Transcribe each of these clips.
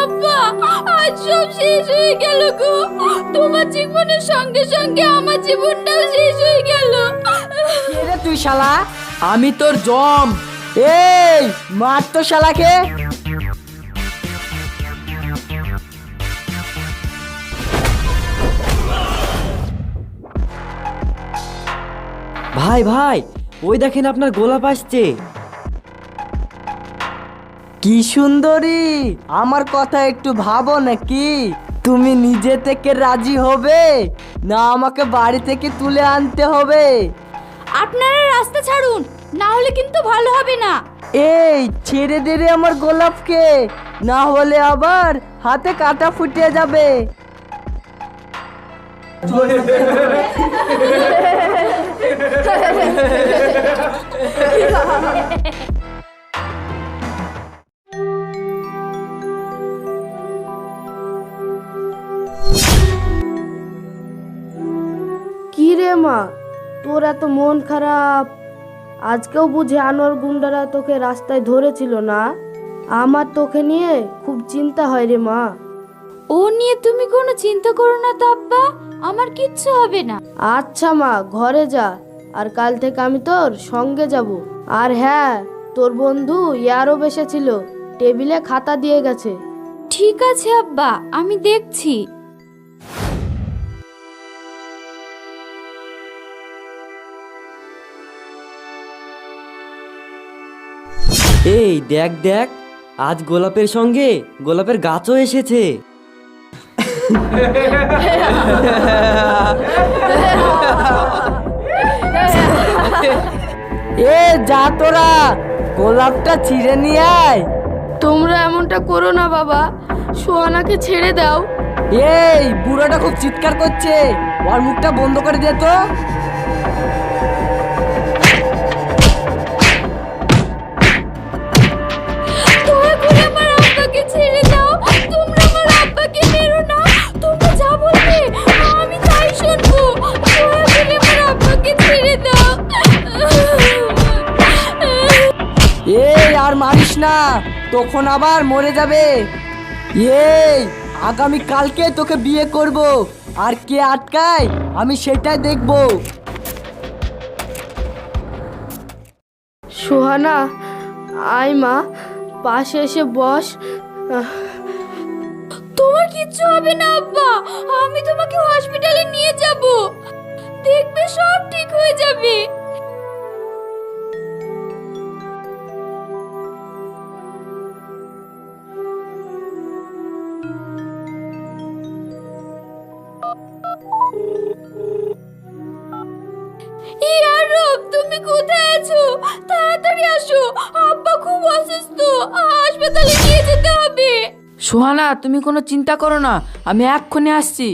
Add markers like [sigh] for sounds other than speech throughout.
আব্বা, আজ সব শেষ হয়ে গেল গো। তোমার জীবনের সঙ্গে সঙ্গে আমার জীবনটাও শেষ হয়ে গেল। তুই শালা? আমি তোর জম। এই, মার তো শালাকে। ভাই ভাই, ওই দেখেন আপনার গোলাপ আসছে। কি সুন্দরী! আমার কথা একটু ভাবো নাকি? তুমি নিজে থেকে রাজি হবে? না আমাকে বাড়ি থেকে তুলে আনতে হবে? আপনারা রাস্তা ছাড়ুন না হলে কিন্তু ভালো হবে না। এই ছেড়ে দে রে আমার গোলাপকে। না হলে আবার হাতে কাটা ফুটে যাবে। [laughs] রে মা তোর এত মন খারাপ। আজকেও বুঝে আনোয়ার গুন্ডারা তোকে রাস্তায় ধরেছিল না? আমার তোকে নিয়ে খুব চিন্তা হয় রে মা। ও নিয়ে তুমি কোনো চিন্তা করো না তো আব্বা আমার কিচ্ছু হবে না। আচ্ছা মা ঘরে যা আর কাল থেকে আমি তোর সঙ্গে যাব। আর হ্যাঁ তোর বন্ধু ইয়ারও বেসেছিল টেবিলে খাতা দিয়ে গেছে। ঠিক আছে আব্বা আমি দেখছি। এই দেখ দেখ আজ গোলাপের সঙ্গে গোলাপের গাছও এসেছে। এ যা তোরা গোলাপটা ছিঁড়ে নিয়ে আয়। তোমরা এমনটা করো না বাবা। সোহানাকে ছেড়ে দাও। এই বুড়োটা খুব চিৎকার করছে। ওর মুখটা বন্ধ করে দে তো। তখন আবার মরে যাবে। এই আগামী কালকে তোকে বিয়ে করব। আর কে আটকায় আমি সেটাই দেখব। সোহানা আয় মা পাশে এসে বস। তোমার কিচ্ছু হবে না আব্বা। আমি তোমাকে হসপিটালে নিয়ে যাব। দেখবে সব ঠিক হয়ে যাবে। হাসপাতালে নিয়ে যেতে হবে। সোহানা, তুমি কোনো চিন্তা করো না, আমি এক্ষুনি আসছি।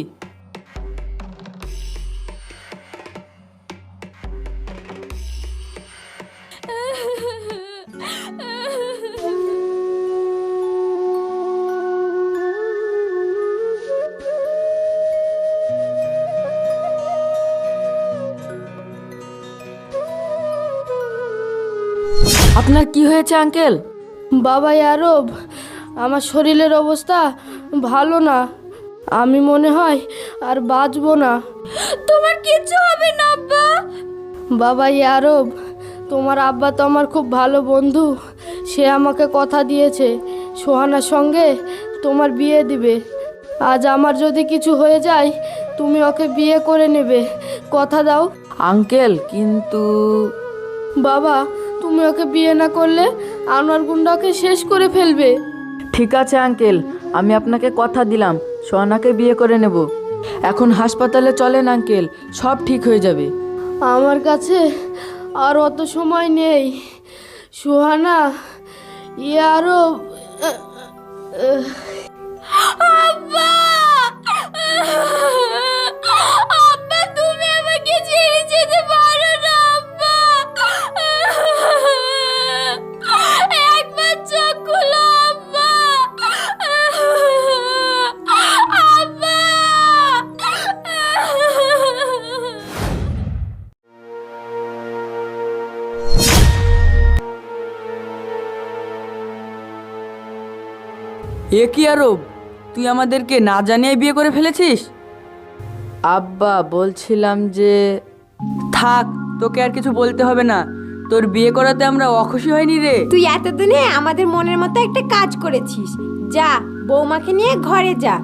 আপনার কি হয়েছে, আঙ্কেল? বাবা আরব আমার শরীরের অবস্থা ভালো না। আমি মনে হয় আর বাঁচবো না। তোমার কিচ্ছু হবে না আব্বা। বাবা আরব তোমার আব্বা তো আমার খুব ভালো বন্ধু। সে আমাকে কথা দিয়েছে সোহানার সঙ্গে তোমার বিয়ে দিবে। আজ আমার যদি কিছু হয়ে যায় তুমি ওকে বিয়ে করে নেবে। কথা দাও। আঙ্কেল কিন্তু বাবা তুমি ওকে বিয়ে না করলে আনোয়ার গুন্ডাকে শেষ করে ফেলবে। ঠিক আছে আঙ্কেল আমি আপনাকে কথা দিলাম সোহানাকে বিয়ে করে নেব। এখন হাসপাতালে চলেন আঙ্কেল সব ঠিক হয়ে যাবে। আমার কাছে আর অত সময় নেই। সুহানা ইয়ে আরও এ কি আরব? তুই আমাদেরকে না জানিয়ে বিয়ে করে ফেলেছিস? আব্বা বলছিলাম যে থাক তোকে আর কিছু বলতে হবে না। তোর বিয়ে করাতে আমরা অখুশি হয়নি রে। তুই এতদিনে আমাদের মনের মতো একটা কাজ করেছিস। যা বৌমাকে নিয়ে ঘরে যা।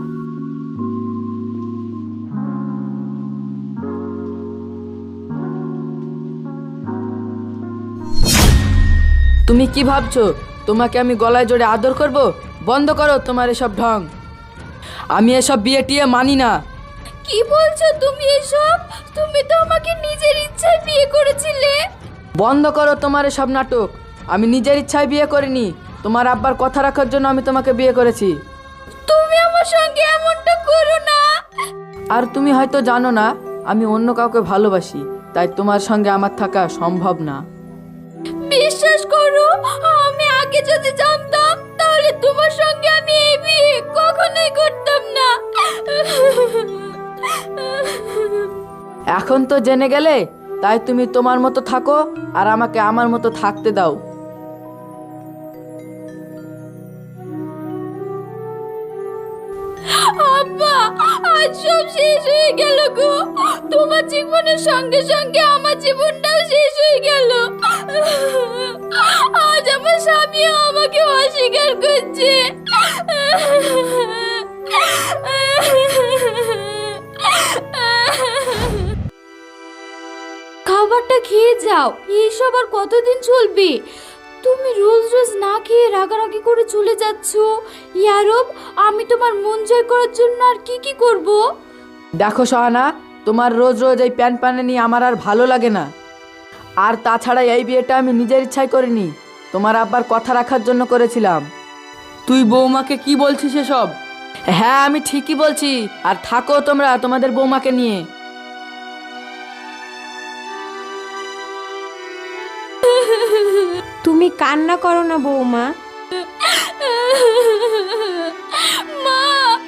তুমি কি ভাবছ? তোমাকে আমি গলায় জোরে আদর করব? বন্ধ করো তোমার এসব ঢং। আমি এসব বিয়ে টিয়ে মানি না। কি বলছো তুমি এসব? তুমি তো আমাকে নিজের ইচ্ছায় বিয়ে করেছিলে। বন্ধ করো তোমার এসব নাটক। আমি নিজের ইচ্ছায় বিয়ে করিনি। তোমার আব্বার কথা রাখার জন্য আমি তোমাকে বিয়ে করেছি। তুমি আমার সঙ্গে এমনটা করো না। আর তুমি হয়তো জানো না আমি অন্য কাউকে ভালোবাসি তাই তোমার সঙ্গে আমার থাকা সম্ভব না। বিশ্বাস করো আমি আগে যদি জানতাম তাহলে তোমার সঙ্গে আমি এই বিয়ে কখনোই করতাম না। এখন তো জেনে গেলে তাই তুমি তোমার মতো থাকো আর আমাকে আমার মতো থাকতে দাও। আব্বা আজ সব শেষ হয়ে গেল গো। তোমার জীবনের সঙ্গে সঙ্গে আমার জীবনটাও শেষ হয়ে গেল। আমার আমাকে অস্বীকার করছে। খাবারটা খেয়ে যাও। এইসব আর কতদিন চলবে? তুমি রোজ রোজ না খেয়ে রাগারাগি করে চলে যাচ্ছ। ইয়ারব, আমি তোমার মন জয় করার জন্য আর কি কি করব? দেখো সহানা তোমার রোজ রোজ এই প্যান প্যানে নিয়ে আমার আর ভালো লাগে না। আর তাছাড়া এই বিয়েটা আমি নিজের ইচ্ছাই করিনি। তোমার আব্বার কথা রাখার জন্য করেছিলাম। তুই বৌমাকে কি বলছিস এসব? হ্যাঁ আমি ঠিকই বলছি। আর থাকো তোমরা তোমাদের বৌমাকে নিয়ে। তুমি কান্না করো না বৌমা। মা!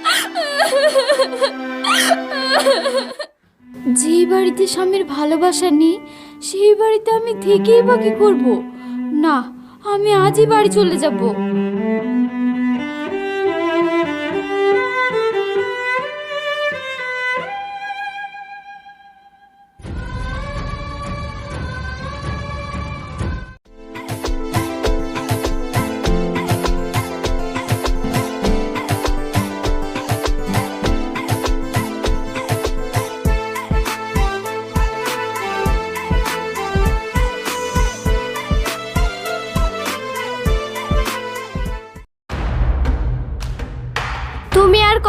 যে বাড়িতে স্বামীর ভালোবাসা নেই সেই বাড়িতে আমি থেকেই বা কি করব? না আমি আজই বাড়ি চলে যাব।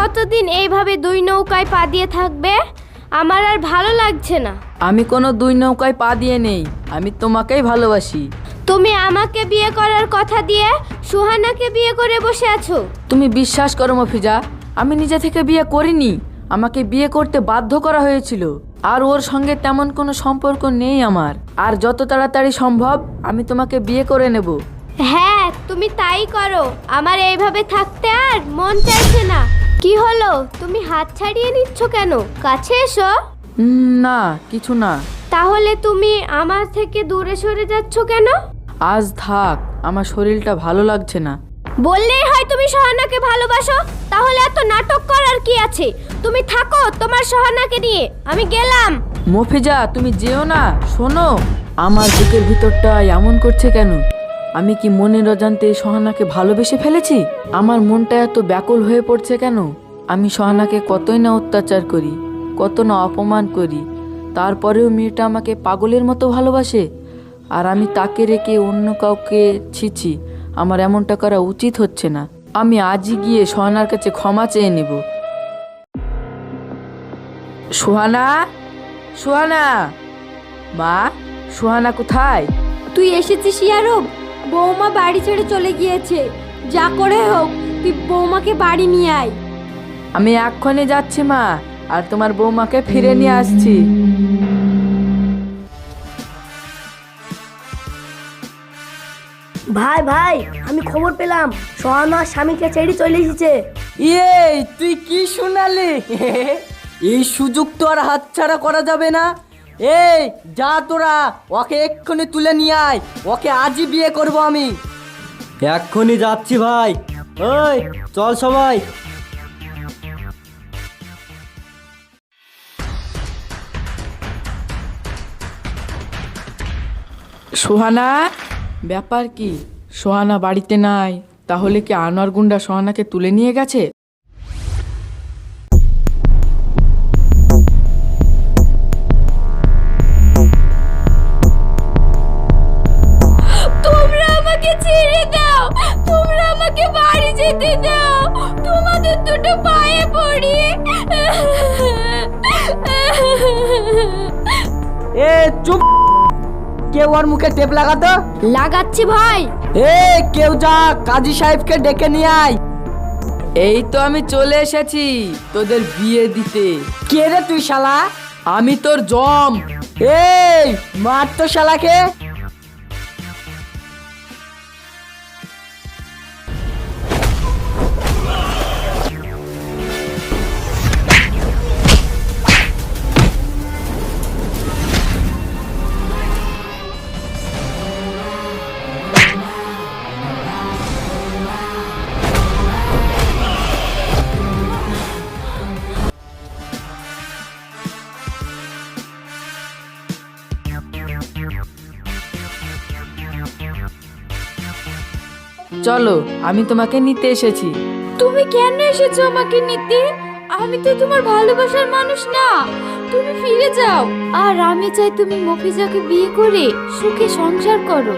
কতদিন এইভাবে দুই নৌকায় পা দিয়ে থাকবে? আমার আর ভালো লাগছে না। আমি কোনো দুই নৌকায় পা দিয়ে নেই আমি তোমাকেই ভালোবাসি। তুমি আমাকে বিয়ে করার কথা দিয়ে সুহানাকে বিয়ে করে বসে আছো? তুমি বিশ্বাস করো মফিজা আমি নিজে থেকে বিয়ে করিনি আমাকে বিয়ে করতে বাধ্য করা হয়েছিল। আর ওর সঙ্গে তেমন কোনো সম্পর্ক নেই আমার। আর যত তাড়াতাড়ি সম্ভব আমি তোমাকে বিয়ে করে নেব। হ্যাঁ তুমি তাই করো। আমার এইভাবে থাকতে আর মন চাইছে না। কি হলো? তুমি হাত ছাড়িয়ে নিচ্ছ কেন? কাছে এসো। না কিছু না। তাহলে তুমি আমার থেকে দূরে সরে যাচ্ছ কেন? আজ থাক আমার শরীরটা ভালো লাগছে না। বললেই হয় তুমি সহানাকে ভালোবাসো। তাহলে এত নাটক করার কি আছে? তুমি থাকো তোমার সহানাকে নিয়ে। আমি গেলাম। মফিজা তুমি যেও না শোনো। আমার বুকের ভিতরটা এমন করছে কেন? আমি কি মনের অজান্তে সহানাকে ভালোবেসে ফেলেছি? আমার মনটা এত ব্যাকুল হয়ে পড়ছে কেন? আমি সহানাকে কতই না অত্যাচার করি, কত না অপমান করি, তারপরেও মেয়েটা আমাকে পাগলের মতো ভালোবাসে? আর আমি তাকে রেখে অন্য কাউকে ছিছি আমার এমনটা করা উচিত হচ্ছে না। আমি আজই গিয়ে সোহানার কাছে ক্ষমা চেয়ে নেব। সোহানা? সোহানা? মা? সোহানা কোথায়? তুই এসেছিস ইয়ারব? বৌমা বাড়ি ছেড়ে চলে গিয়েছে। যা করে হোক তুই বৌমাকে বাড়ি নিয়ে আয়। আমি এক্ষণে যাচ্ছি মা আর তোমার বৌমাকে ফিরে নিয়ে আসছি। ভাই ভাই আমি খবর পেলাম। সোহানা স্বামীকে ছেড়ে চলে এসেছে। এই তুই কি শোনালি? [laughs] এই সুযোগ তো আর হাতছাড়া করা যাবে না। এই যা তোরা ওকে এক্ষুনি তুলে নিয়ে আয়। ওকে আজই বিয়ে করব আমি। এক্ষুনি যাচ্ছি ভাই। ওই চল সবাই। সোহানা ব্যাপার কি? সোহানা বাড়িতে নাই তাহলে কি আনোয়ার গুন্ডা সোহানাকে তুলে নিয়ে গেছে? এ চুপ। কেউ ওর মুখে টেপ লাগাতো? লাগাচ্ছি ভাই। এ কেউ যা কাজী সাহেবকে ডেকে নিয়ে আয়। এই তো আমি চলে এসেছি তোদের বিয়ে দিতে। কে রে তুই শালা? আমি তোর জম। এই মার তো শালাকে। চলো আমি তোমাকে নিতে এসেছি। তুমি কেন এসেছ আমাকে নিতে? আমি তো তোমার ভালোবাসার মানুষ না। তুমি ফিরে যাও। আর আমি চাই তুমি মফিজাকে বিয়ে করে সুখে সংসার করো।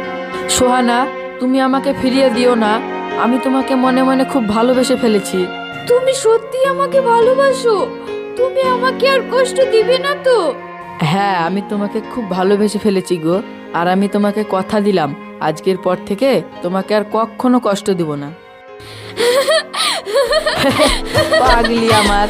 সোহানা তুমি আমাকে ফিরিয়ে দিও না। আমি তোমাকে মনে মনে খুব ভালোবেসে ফেলেছি। তুমি সত্যি আমাকে ভালোবাসো। তুমি আমাকে আর কষ্ট দিবে না তো। হ্যাঁ আমি তোমাকে খুব ভালোবেসে ফেলেছি গো। আর আমি তোমাকে কথা দিলাম। আজকের পর থেকে তোমাকে আর কখনো কষ্ট দিব না। [laughs] পাগলি আমার।